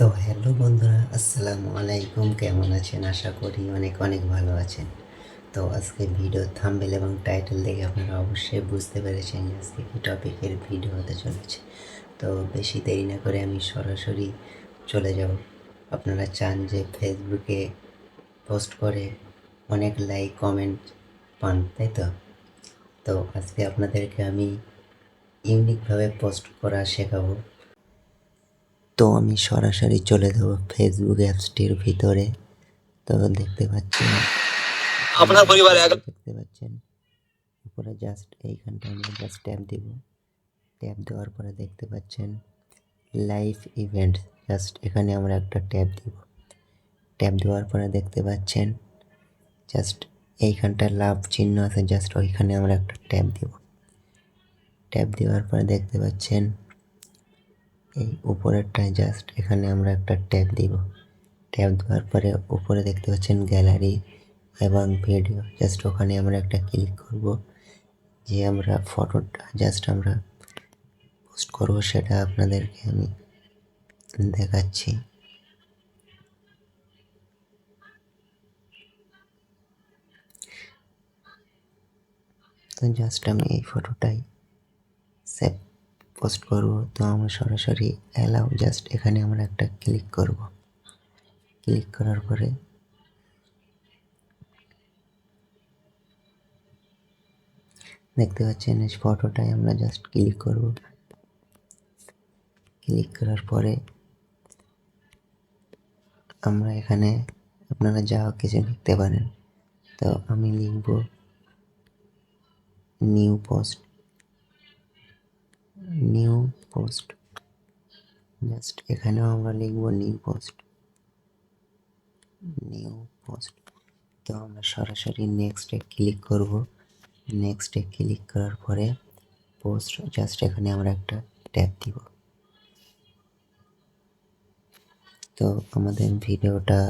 তো হ্যালো বন্ধুরা, আসসালামু আলাইকুম। কেমন আছেন? আশা করি অনেক অনেক ভালো আছেন। তো আজকে ভিডিও থাম্বেল এবং টাইটেল দেখে আপনারা অবশ্যই বুঝতে পেরেছেন যে আজকে কী টপিকের ভিডিও হতে চলেছে। তো বেশি দেরি না করে আমি সরাসরি চলে যাব। আপনারা চান যে ফেসবুকে পোস্ট করে অনেক লাইক কমেন্ট পান, তাই তো? তো আজকে আপনাদেরকে আমি ইউনিকভাবে পোস্ট করা শেখাবো। তো আমি সরাসরি চলে যাব ফেসবুক অ্যাপসটির ভিতরে। তো দেখতে পাচ্ছেন। আপনার পরিবারে দেখতে পাচ্ছেন। উপরে জাস্ট এইখানটা আমরা জাস্ট ট্যাপ দিব। ট্যাপ দেওয়ার পরে দেখতে পাচ্ছেন লাইভ ইভেন্ট জাস্ট এখানে আমরা একটা ট্যাপ দিব। ট্যাপ দেওয়ার পরে দেখতে পাচ্ছেন জাস্ট এইখানটা লাভ চিহ্ন আছে। জাস্ট ওইখানে আমরা একটা ট্যাপ দিব। ট্যাপ দেওয়ার পরে দেখতে পাচ্ছেন এই উপরেরটায় জাস্ট এখানে আমরা একটা ট্যাপ দিব। ট্যাপ দেওয়ার পরে উপরে দেখতে পাচ্ছেন গ্যালারি এবং ভিডিও। জাস্ট ওখানে আমরা একটা ক্লিক করব। যে আমরা ফটোটা জাস্ট আমরা পোস্ট করব, সেটা আপনাদেরকে আমি দেখাচ্ছি। তো জাস্ট আমি এই ফটোটাই সেভ পোস্ট করব, তো আমরা সরাসরি অ্যালাউ জাস্ট এখানে আমরা একটা ক্লিক করব। ক্লিক করার পরে দেখতে পাচ্ছেন, এই ফটোটাই আমরা জাস্ট ক্লিক করব। ক্লিক করার পরে আমরা এখানে আপনারা যা কিছু লিখতে পারেন। তো আমি লিখব new post new post just এখানেও আমরা লিখব নিউ পোস্ট নিউ পোস্ট তো আমরা সরাসরি নেক্সটে ক্লিক করব। নেক্সটে ক্লিক করার পরে পোস্ট জাস্ট এখানে আমরা একটা ট্যাপ দিব। তো আমাদের ভিডিওটা